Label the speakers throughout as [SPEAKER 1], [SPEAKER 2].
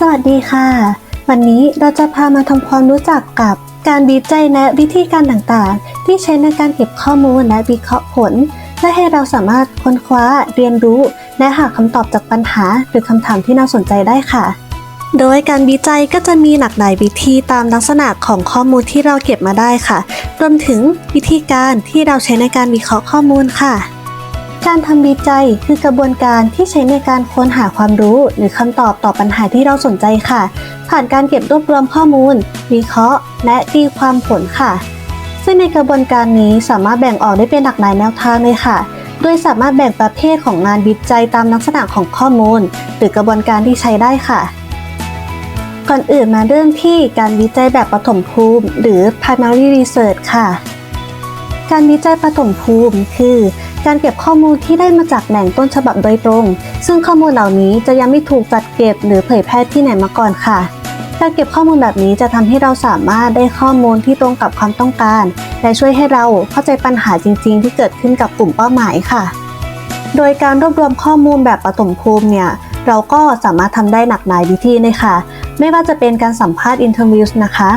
[SPEAKER 1] สวัสดีค่ะ วันนี้เราจะพามาทำความรู้จักกับการวิจัยและวิธีการต่างๆ ที่ใช้ในการเก็บข้อมูลและวิเคราะห์ผลเพื่อให้เราสามารถค้นคว้า เรียนรู้ และหาคำตอบจากปัญหา หรือคำถามที่น่าสนใจได้ค่ะ โดยการวิจัยก็จะมีหลากหลายวิธีตามลักษณะของข้อมูลที่เราเก็บมาได้ค่ะ รวมถึงวิธีการที่เราใช้ในการวิเคราะห์ข้อมูลค่ะ การทำวิจัยคือกระบวนการที่ใช้ในการค้นหาความรู้ หรือคำตอบต่อปัญหาที่เราสนใจค่ะ ผ่านการเก็บรวบรวมข้อมูล วิเคราะห์ และตีความผลค่ะ ซึ่งในกระบวนการนี้สามารถแบ่งออกได้เป็นหลากหลายแนวทางเลยค่ะโดยสามารถแบ่งประเภทของงานวิจัยตามลักษณะของข้อมูล หรือกระบวนการที่ใช้ได้ค่ะ ก่อนอื่นมาเริ่มที่การวิจัยแบบปฐมภูมิ หรือ primary research ค่ะ การวิจัยปฐมภูมิ คือ การเก็บข้อมูลที่ได้มาจากแหล่งต้นฉบับโดยตรง ซึ่งข้อมูลเหล่านี้จะยังไม่ถูกจัดเก็บหรือเผยแพร่ที่ไหนมาก่อนค่ะ การเก็บข้อมูลแบบนี้จะทำให้เราสามารถได้ข้อมูลที่ตรงกับความต้องการ และช่วยให้เราเข้าใจปัญหาจริง ๆ ที่เกิดขึ้นกับกลุ่มเป้าหมายค่ะ โดยการรวบรวมข้อมูลแบบปฐมภูมิเนี่ยเราก็สามารถทำได้หลากหลายวิธีเลยค่ะ ไม่ว่าจะเป็นการสัมภาษณ์อินเทอร์วิวนะคะ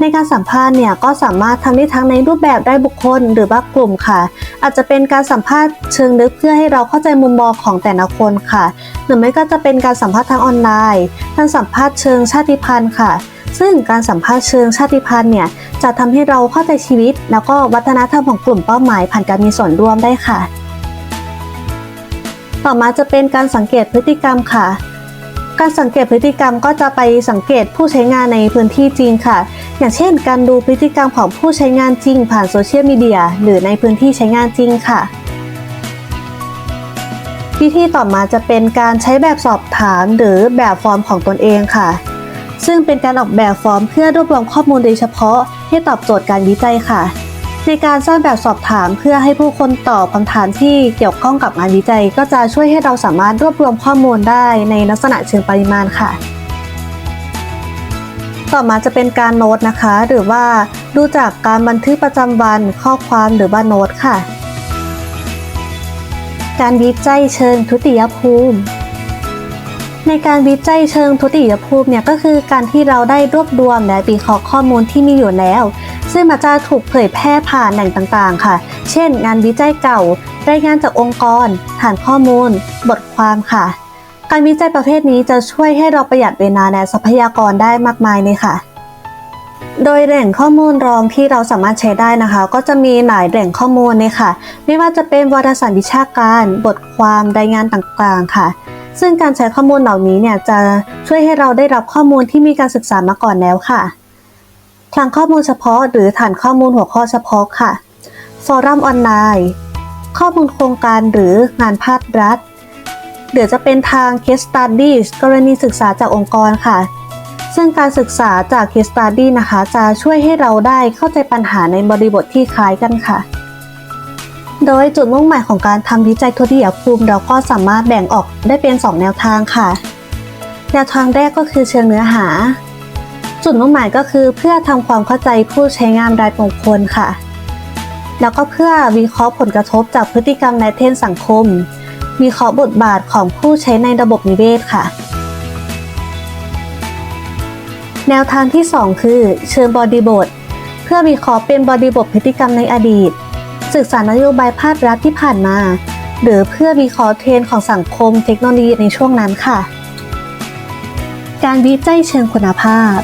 [SPEAKER 1] ในการสัมภาษณ์เนี่ยก็สามารถทำได้ทั้งในรูปแบบได้บุคคลหรือว่ากลุ่มค่ะ อาจจะเป็นการสัมภาษณ์เชิงลึกเพื่อให้เราเข้าใจมุมมองของแต่ละคนค่ะ หรือไม่ก็จะเป็นการสัมภาษณ์ทางออนไลน์การสัมภาษณ์เชิงชาติพันธุ์ค่ะ ซึ่งการสัมภาษณ์เชิงชาติพันธุ์เนี่ยจะทำให้เราเข้าใจชีวิต แล้วก็วัฒนธรรมของกลุ่มเป้าหมายผ่านการมีส่วนร่วมได้ค่ะ ต่อมาจะเป็นการสังเกตพฤติกรรมค่ะการสังเกตพฤติกรรมก็จะไปสังเกตผู้ใช้งานในพื้นที่จริงค่ะ อย่างเช่น การดูพฤติกรรมของผู้ใช้งานจริง ผ่านโซเชียลมีเดียหรือในพื้นที่ใช้งานจริงค่ะวิธีต่อมาจะเป็นการใช้แบบสอบถามหรือแบบฟอร์มของตนเองค่ะ ซึ่งเป็นการออกแบบฟอร์มเพื่อรวบรวมข้อมูลโดยเฉพาะให้ตอบโจทย์การวิจัยค่ะ ในการสร้างแบบสอบถามเพื่อให้ผู้คนตอบคำถามที่เกี่ยวข้องกับงานวิจัย ก็จะช่วยให้เราสามารถรวบรวมข้อมูลได้ในลักษณะเชิงปริมาณค่ะ ต่อมาจะเป็นการโน้ตนะคะ หรือว่าดูจากการบันทึกประจำวันข้อความหรือว่าโน้ตค่ะ การวิจัยเชิงทุติยภูมิ ในการวิจัยเชิงทุติยภูมิเนี่ยก็คือการที่เราได้รวบรวมและวิเคราะห์ข้อมูลที่มีอยู่แล้ว ซึ่งมันจะถูกเผยแพร่ผ่านแหล่งต่างๆ ค่ะ เช่น งานวิจัยเก่า รายงานจากองค์กร ฐานข้อมูล บทความค่ะ การวิจัยประเภทนี้จะช่วยให้เราประหยัดเวลาและทรัพยากรได้มากมายเลยค่ะ โดยแหล่งข้อมูลรองที่เราสามารถใช้ได้นะคะ ก็จะมีหลายแหล่งข้อมูลเลยค่ะ ไม่ว่าจะเป็นวารสารวิชาการ บทความรายงานต่างๆค่ะ ซึ่งการใช้ข้อมูลเหล่านี้เนี่ยจะช่วยให้เราได้รับข้อมูลที่มีการศึกษามาก่อนแล้วค่ะคลังข้อมูลเฉพาะ หรือฐานข้อมูลหัวข้อเฉพาะค่ะ ฟอรัมออนไลน์ ข้อมูลโครงการหรืองานภาครัฐ เดี๋ยวจะเป็นทาง case studies กรณีศึกษาจากองค์กรค่ะ ซึ่งการศึกษาจาก case study นะคะ จะช่วยให้เราได้เข้าใจปัญหาในบริบทที่คล้ายกันค่ะ โดยจุดมุ่งหมายของการทำวิจัยทดลองภูมิ เราก็สามารถแบ่งออกได้เป็น 2 แนวทางค่ะ แนวทางแรกก็คือเชิงเนื้อหา จุดมุ่งหมายก็คือเพื่อทำความเข้าใจผู้ใช้งานรายบุคคลค่ะ แล้วก็เพื่อวิเคราะห์ผลกระทบจากพฤติกรรมในเทรนสังคม วิเคราะห์บทบาทของผู้ใช้ในระบบนิเวศค่ะ แนวทางที่ 2 คือ เชิงบริบท เพื่อวิเคราะห์เป็นบริบทพฤติกรรมในอดีต ศึกษานโยบายภาครัฐที่ผ่านมา หรือเพื่อวิเคราะห์เทรนด์ของสังคมเทคโนโลยีในช่วงนั้นค่ะ การวิจัยเชิงคุณภาพ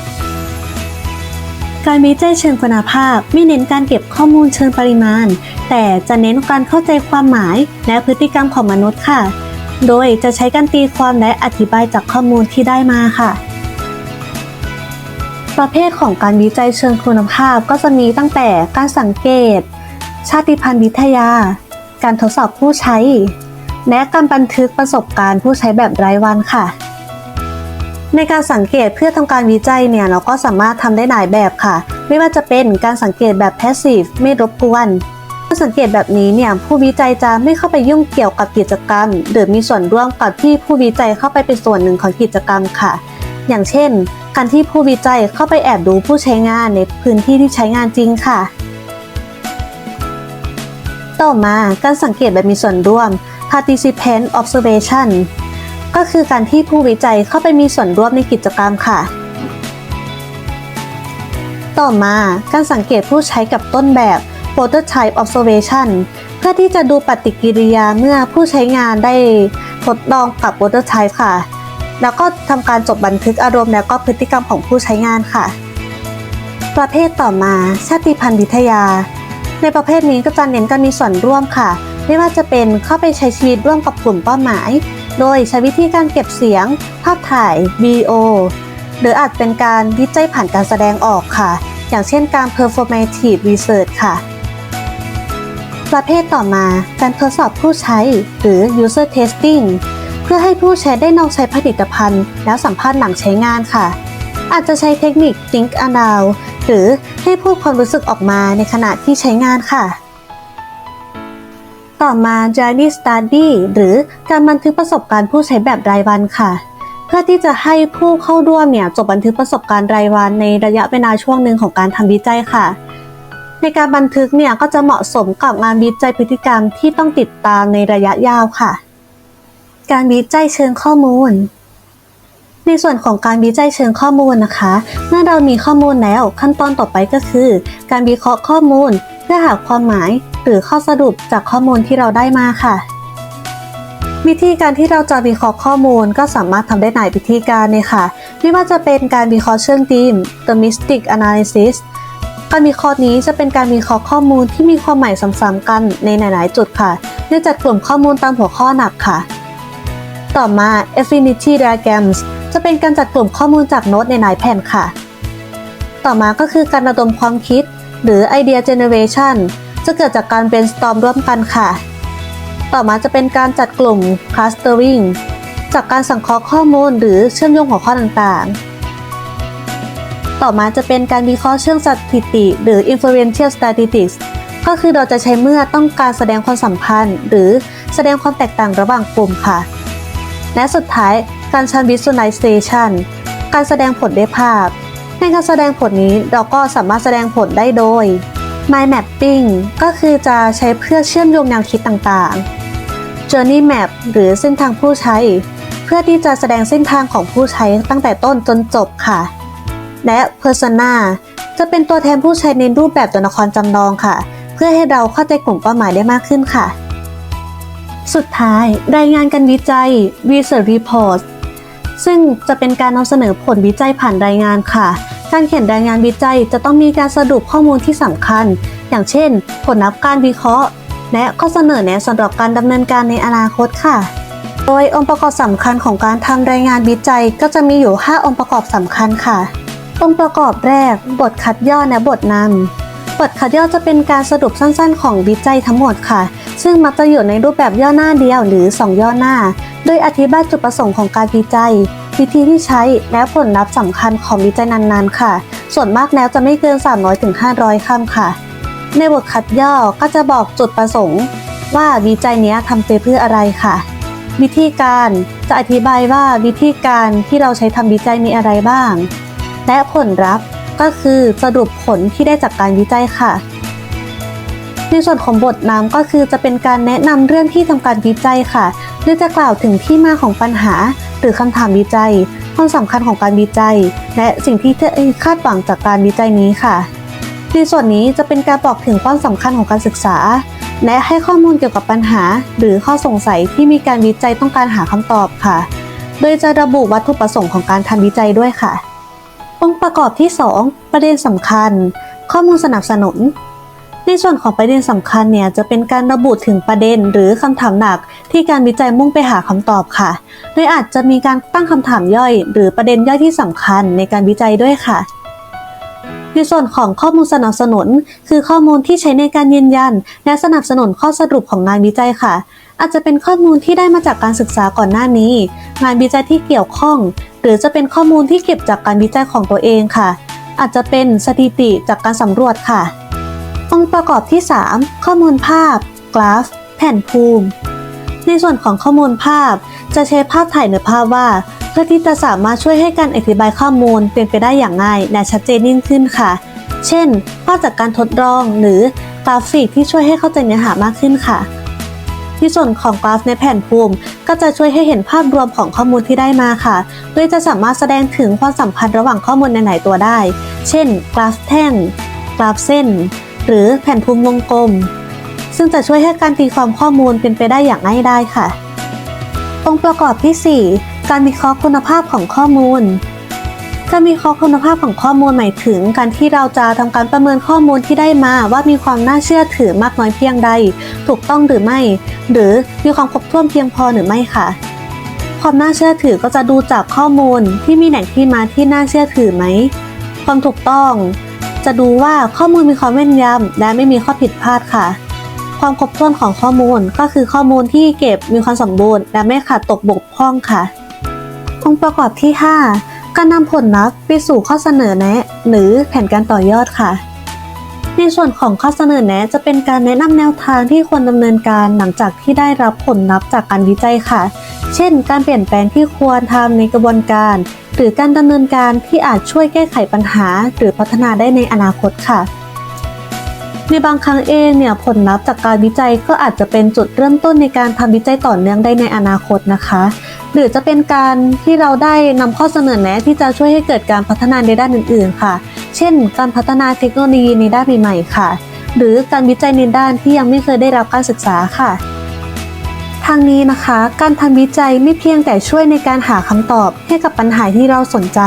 [SPEAKER 1] การวิจัยเชิงคุณภาพไม่เน้นการเก็บข้อมูลเชิงปริมาณ แต่จะเน้นการเข้าใจความหมายและพฤติกรรมของมนุษย์ค่ะ โดยจะใช้การตีความและอธิบายจากข้อมูลที่ได้มาค่ะ ประเภทของการวิจัยเชิงคุณภาพก็จะมีตั้งแต่การสังเกต ชาติพันธุ์วิทยา การทดสอบผู้ใช้ และการบันทึกประสบการณ์ผู้ใช้แบบรายวันค่ะในการสังเกตเพื่อทำการวิจัยเนี่ยเราก็สามารถทำได้หลายแบบค่ะ ไม่ว่าจะเป็นการสังเกตแบบ passive ไม่รบกวน สังเกตแบบนี้เนี่ยผู้วิจัยจะไม่เข้าไปยุ่งเกี่ยวกับกิจกรรม หรือมีส่วนร่วมกับที่ผู้วิจัยเข้าไปเป็นส่วนหนึ่งของกิจกรรมค่ะ อย่างเช่น การที่ผู้วิจัยเข้าไปแอบดูผู้ใช้งานในพื้นที่ที่ใช้งานจริงค่ะ ต่อมาการสังเกตแบบมีส่วนร่วม participant observation ก็คือการที่ผู้วิจัยเข้าไปมีส่วนร่วมในกิจกรรมค่ะ ต่อมาการสังเกตผู้ใช้กับต้นแบบ prototype observation เพื่อที่จะดูปฏิกิริยาเมื่อผู้ใช้งานได้ทดลองกับ prototype ค่ะ แล้วก็ทำการจดบันทึกอารมณ์แล้วก็พฤติกรรมของผู้ใช้งานค่ะ ประเภทต่อมาชาติพันธุ์วิทยา ในประเภทนี้ก็จะเน้นการมีส่วนร่วมค่ะ ไม่ว่าจะเป็นเข้าไปใช้ชีวิตร่วมกับกลุ่มเป้าหมาย โดยใช้วิธีการเก็บเสียง ภาพถ่ายวีโอหรืออาจเป็นการวิจัยผ่านการแสดงออกค่ะ อย่างเช่นการ performative research ค่ะ ประเภทต่อมาการทดสอบผู้ใช้ หรือ user testing เพื่อให้ผู้ใช้ได้ลองใช้ผลิตภัณฑ์ แล้วสัมภาษณ์หลังใช้งานค่ะ อาจจะใช้เทคนิค think aloud หรือให้พูดความรู้สึกออกมาในขณะที่ใช้งานค่ะ ต่อมา journey study หรือการบันทึกประสบการณ์ผู้ใช้แบบรายวันค่ะ เพื่อที่จะให้ผู้เข้าร่วมเนี่ยจดบันทึกประสบการณ์รายวันในระยะเวลาช่วงหนึ่งของการทำวิจัยค่ะ ในการบันทึกเนี่ยก็จะเหมาะสมกับงานวิจัยพฤติกรรมที่ต้องติดตามในระยะยาวค่ะ การวิจัยเชิงข้อมูล ในส่วนของการวิจัยเชิงข้อมูลนะคะ เมื่อเรามีข้อมูลแล้วขั้นตอนต่อไปก็คือ การวิเคราะห์ข้อมูล เพื่อหาความหมายหรือข้อสรุปจากข้อมูลที่เราได้มาค่ะ วิธีการที่เราจะวิเคราะห์ข้อมูลก็สามารถทำได้หลายวิธีการเลยค่ะ ไม่ว่าจะเป็นการวิเคราะห์เชิงธีม domestic analysis การวิเคราะห์นี้จะเป็นการวิเคราะห์ข้อมูลที่มีความหมายซ้ำๆกันในหลาย ๆ จุดค่ะเนื่องจากกลุ่มข้อมูลตามหัวข้อหนักค่ะ ต่อมา affinity diagrams จะเป็นการจัดกลุ่มข้อมูลจากโน้ตในหลายแผ่นค่ะ ต่อมาก็คือการระดมความคิด หรือ idea generation จะเกิดจากการ brainstorm ร่วมกันค่ะ ต่อมาจะเป็นการจัดกลุ่ม clustering จากการสังเคราะห์ข้อมูลหรือเชื่อมโยงหัวข้อต่างๆ ต่อมาจะเป็นการวิเคราะห์เชิงสถิติ หรือ inferential statistics ก็คือเราจะใช้เมื่อต้องการแสดงความสัมพันธ์ หรือแสดงความแตกต่างระหว่างกลุ่มค่ะ และสุดท้ายการใช้ visualization การแสดงผลด้วยภาพ ในการแสดงผลนี้เราก็สามารถแสดงผลได้โดย mind mapping ก็คือจะใช้เพื่อเชื่อมโยงแนวคิดต่างๆ journey map หรือเส้นทางผู้ใช้ เพื่อที่จะแสดงเส้นทางของผู้ใช้ตั้งแต่ต้นจนจบค่ะ และ persona จะเป็นตัวแทนผู้ใช้ในรูปแบบตัวละครจำลองค่ะ เพื่อให้เราเข้าใจกลุ่มเป้าหมายได้มากขึ้นค่ะ สุดท้าย รายงานการวิจัย research report ซึ่งจะเป็นการนำเสนอผลวิจัยผ่านรายงานค่ะ การเขียนรายงานวิจัยจะต้องมีการสรุปข้อมูลที่สำคัญ อย่างเช่น ผลลัพธ์การวิเคราะห์ และข้อเสนอแนะสำหรับการดำเนินการในอนาคตค่ะ โดยองค์ประกอบสำคัญของการทำรายงานวิจัยก็จะมีอยู่ 5 องค์ประกอบสำคัญค่ะ องค์ประกอบแรก บทคัดย่อและบทนำบทคัดย่อจะเป็นการสรุปสั้นๆ ของวิจัยทั้งหมดค่ะ ซึ่งมักจะอยู่ในรูปแบบย่อหน้าเดียวหรือ 2 ย่อหน้า โดยอธิบายจุดประสงค์ของการวิจัย วิธีที่ใช้และผลลัพธ์สำคัญของวิจัยนั้นๆ ค่ะ ส่วนมากแล้วจะไม่เกิน 300-500คำค่ะ ในบทคัดย่อก็จะบอกจุดประสงค์ ว่าวิจัยเนี้ยทำไปเพื่ออะไรค่ะ วิธีการจะอธิบายว่าวิธีการที่เราใช้ทำวิจัยมีอะไรบ้าง และผลลัพธ์ก็คือสรุปผลที่ได้จากการวิจัยค่ะ ในส่วนของบทนำก็คือจะเป็นการแนะนำเรื่องที่ทำการวิจัยค่ะหรือจะกล่าวถึงที่มาของปัญหา หรือคำถามวิจัย ความสำคัญของการวิจัย และสิ่งที่คาดหวังจากการวิจัยนี้ค่ะ ในส่วนนี้จะเป็นการบอกถึงความสำคัญของการศึกษา และให้ข้อมูลเกี่ยวกับปัญหา หรือข้อสงสัยที่มีการวิจัยต้องการหาคำตอบค่ะ โดยจะระบุวัตถุประสงค์ของการทำวิจัยด้วยค่ะ องค์ประกอบที่ 2 ประเด็นสำคัญ ข้อมูลสนับสนุน ในส่วนของประเด็นสำคัญเนี่ยจะเป็นการระบุถึงประเด็นหรือคำถามหลักที่การวิจัยมุ่งไปหาคำตอบค่ะ โดยอาจจะมีการตั้งคำถามย่อย หรือประเด็นย่อยที่สำคัญในการวิจัยด้วยค่ะในส่วนของข้อมูลสนับสนุน คือข้อมูลที่ใช้ในการยืนยัน และสนับสนุนข้อสรุปของงานวิจัยค่ะ อาจจะเป็นข้อมูลที่ได้มาจากการศึกษาก่อนหน้านี้ งานวิจัยที่เกี่ยวข้อง หรือจะเป็นข้อมูลที่เก็บจากการวิจัยของตัวเองค่ะ อาจจะเป็นสถิติจากการสำรวจค่ะ องค์ประกอบที่ 3 ข้อมูลภาพ กราฟ แผ่นภูมิ ในส่วนของข้อมูลภาพ จะใช้ภาพถ่ายหรือภาพวาดเพื่อที่จะสามารถช่วยให้การอธิบายข้อมูลเป็นไปได้อย่างง่ายและชัดเจนยิ่งขึ้นค่ะ เช่นภาพจากการทดลองหรือกราฟิกที่ช่วยให้เข้าใจเนื้อหามากขึ้นค่ะ ที่ส่วนของกราฟในแผ่นภูมิ ก็จะช่วยให้เห็นภาพรวมของข้อมูลที่ได้มาค่ะ โดยจะสามารถแสดงถึงความสัมพันธ์ระหว่างข้อมูลในไหนๆตัวได้ เช่น กราฟแท่ง กราฟเส้น หรือแผ่นภูมิวงกลม ซึ่งจะช่วยให้การตีความข้อมูลเป็นไปได้อย่างง่ายได้ค่ะ องค์ประกอบที่ 4 การวิเคราะห์คุณภาพของข้อมูล การวิเคราะห์คุณภาพของข้อมูลหมายถึง การที่เราจะทำการประเมินข้อมูลที่ได้มา ว่ามีความน่าเชื่อถือมากน้อยเพียงใด ถูกต้องหรือไม่ หรือมีความครบถ้วนเพียงพอหรือไม่ค่ะ ความน่าเชื่อถือก็จะดูจากข้อมูลที่มีแหล่งที่มาที่น่าเชื่อถือไหม ความถูกต้อง จะดูว่าข้อมูลมีความแม่นยำและไม่มีข้อผิดพลาดค่ะความครบถ้วนของข้อมูลก็คือข้อมูลที่เก็บมีความสมบูรณ์ และไม่ขาดตกบกพร่องค่ะ องค์ประกอบที่ 5 การนำผลลัพธ์ไปสู่ข้อเสนอแนะ หรือแผนการต่อยอดค่ะ ในส่วนของข้อเสนอแนะ จะเป็นการแนะนำแนวทางที่ควรดำเนินการหลังจากที่ได้รับผลลัพธ์จากการวิจัยค่ะ เช่น การเปลี่ยนแปลงที่ควรทำในกระบวนการ หรือการดำเนินการที่อาจช่วยแก้ไขปัญหา หรือพัฒนาได้ในอนาคตค่ะในบางครั้งเองเนี่ยผลลัพธ์จากการวิจัยก็อาจจะเป็นจุดเริ่มต้นในการทำวิจัยต่อเนื่องได้ในอนาคตนะคะ หรือจะเป็นการที่เราได้นำข้อเสนอแนะที่จะช่วยให้เกิดการพัฒนาในด้านอื่น ๆ ค่ะ เช่น การพัฒนาเทคโนโลยีในด้านใหม่ๆค่ะ หรือการวิจัยในด้านที่ยังไม่เคยได้รับการศึกษาค่ะทางนี้นะคะ การทำวิจัยไม่เพียงแต่ช่วยในการหาคำตอบให้กับปัญหาที่เราสนใจ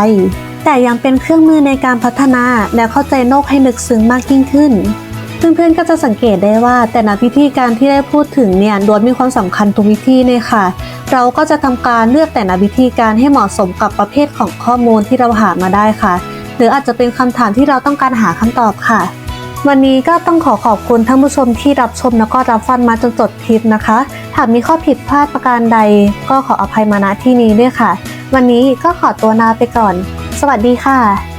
[SPEAKER 1] แต่ยังเป็นเครื่องมือในการพัฒนาและเข้าใจโลกให้ลึกซึ้งมากยิ่งขึ้น เพื่อนๆก็จะสังเกตได้ว่า แต่ละวิธีการที่ได้พูดถึงเนี่ยล้วนมีความสำคัญทุกวิธีเลยค่ะ เราก็จะทำการเลือกแต่ละวิธีการให้เหมาะสมกับประเภทของข้อมูลที่เราหามาได้ค่ะ หรืออาจจะเป็นคำถามที่เราต้องการหาคำตอบค่ะ วันนี้ก็ต้องขอขอบคุณท่านผู้ชมที่รับชมแล้วก็รับฟังมาจนจบคลิปนะคะหากมีข้อผิดพลาดประการใด ก็ขออภัยมาณที่นี้ด้วยค่ะ วันนี้ก็ขอตัวลาไปก่อน สวัสดีค่ะ